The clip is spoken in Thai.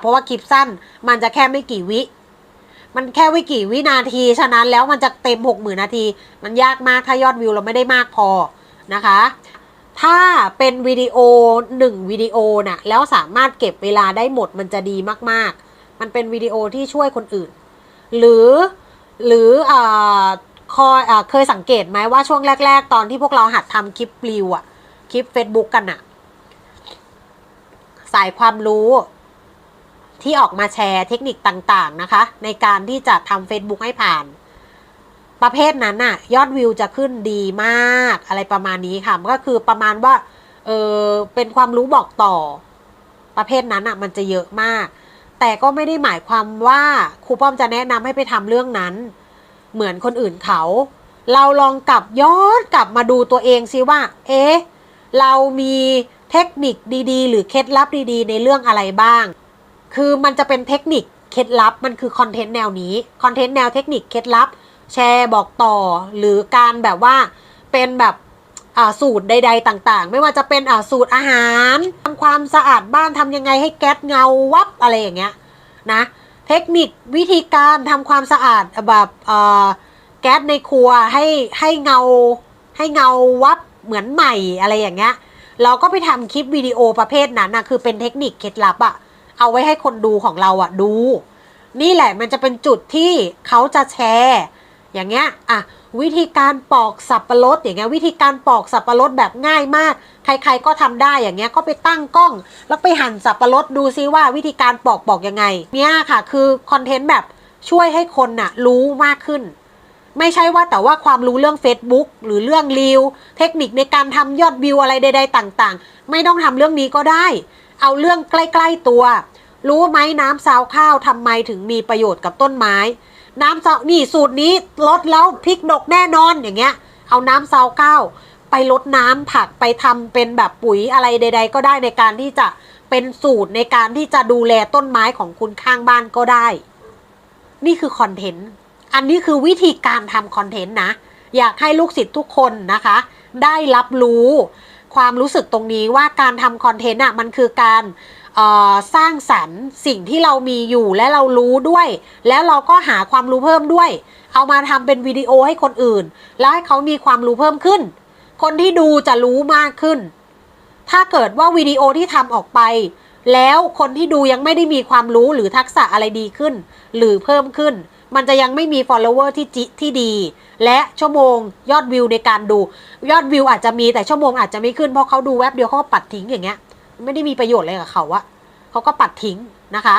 เพราะว่าคลิปสั้นมันจะแค่ไม่กี่วิ มันแค่ไม่กี่วินาที ฉะนั้นแล้วมันจะเต็มหกหมื่นนาที มันยากมากถ้ายอดวิวเราไม่ได้มากพอนะคะ ถ้าเป็นวิดีโอหนึ่งวิดีโอน่ะแล้วสามารถเก็บเวลาได้หมดมันจะดีมากๆ มันเป็นวิดีโอที่ช่วยคนอื่น หรือหรืออ่าคอยอ่าเคยสังเกตไหมว่าช่วงแรก ๆ ตอนที่พวกเราหัดทำคลิปรีวอะคลิป Facebook กันอะสายความรู้ ที่ออกมาแชร์เทคนิคต่างๆนะคะ ในการที่จะทำ Facebook ให้ผ่าน ประเภทนั้นน่ะ ยอดวิวจะขึ้นดีมากอะไรประมาณนี้ค่ะก็คือประมาณว่าเออเป็นความรู้บอกต่อ ประเภทนั้นอะ มันจะเยอะมาก แต่ก็ไม่ได้หมายความว่าครูป้อมจะแนะนำให้ไปทำเรื่องนั้น เหมือนคนอื่นเขา เราลองกลับย้อนกลับมาดูตัวเองซิว่า เอ๊ะเรามีเทคนิคดีๆ หรือเคล็ดลับดีๆ ในเรื่องอะไรบ้าง คือมันจะเป็นเทคนิคเคล็ดลับมันคือคอนเทนต์แนวนี้คอนเทนต์แนวเทคนิคเคล็ดลับ แชร์บอกต่อ หรือการแบบว่าเป็นแบบสูตรใด ๆ ต่างๆ ไม่ว่าจะเป็นสูตรอาหารทำความสะอาดบ้านทำยังไงให้แก๊สเงาวับอะไรอย่างเงี้ยนะเทคนิควิธีการทำความสะอาดแบบแก๊สในครัวให้ให้เงาให้เงาวับเหมือนใหม่อะไรอย่างเงี้ยเราก็ไปทำคลิปวิดีโอประเภทนั้นนะคือเป็นเทคนิคเคล็ดลับอะ เอาไว้ให้คนดูของเราอะดู นี่แหละมันจะเป็นจุดที่เขาจะแชร์ อย่างเงี้ยอะวิธีการปอกสับปะรดอย่างเงี้ยวิธีการปอกสับปะรดแบบง่ายมาก ใครๆก็ทำได้อย่างเงี้ยก็ไปตั้งกล้อง แล้วไปหั่นสับปะรดดูซิว่าวิธีการปอกปอกยังไง เนี่ยค่ะ คือคอนเทนต์แบบช่วยให้คนน่ะรู้มากขึ้น ไม่ใช่ว่าแต่ว่าความรู้เรื่อง Facebook หรือเรื่องรีวเทคนิคในการทำยอดวิวอะไรใด ๆ ต่าง ๆ ไม่ต้องทำเรื่องนี้ก็ได้ เอาเรื่องใกล้ ๆตัว รู้ไหมน้ำซาวข้าวทำไมถึงมีประโยชน์กับต้นไม้ น้ำซาวนี่สูตรนี้ลดแล้วพริกดกแน่นอนอย่างเงี้ย เอาน้ำซาวข้าวไปลดน้ำผักไปทำเป็นแบบปุ๋ยอะไรใด ๆ ก็ได้ในการที่จะเป็นสูตรในการที่จะดูแลต้นไม้ของคุณข้างบ้านก็ได้ นี่คือคอนเทนต์อันนี้คือวิธีการทำคอนเทนต์นะ อยากให้ลูกศิษย์ทุกคนนะคะ ได้รับรู้ ความรู้สึกตรงนี้ว่าการทำคอนเทนต์อะมันคือการสร้างสรรค์สิ่งที่เรามีอยู่และเรารู้ด้วย แล้วเราก็หาความรู้เพิ่มด้วย เอามาทำเป็นวิดีโอให้คนอื่น แล้วให้เขามีความรู้เพิ่มขึ้น คนที่ดูจะรู้มากขึ้น ถ้าเกิดว่าวิดีโอที่ทำออกไป แล้วคนที่ดูยังไม่ได้มีความรู้หรือทักษะอะไรดีขึ้น หรือเพิ่มขึ้น มันจะยังไม่มี follower ที่จิที่ดี และชั่วโมงยอดวิวในการดู ยอดวิวอาจจะมีแต่ชั่วโมงอาจจะไม่ขึ้นเพราะเขาดูแวบเดียวเขาก็ปัดทิ้งอย่างเงี้ย ไม่ได้มีประโยชน์อะไรกับเขาอะเขาก็ปัดทิ้งนะคะ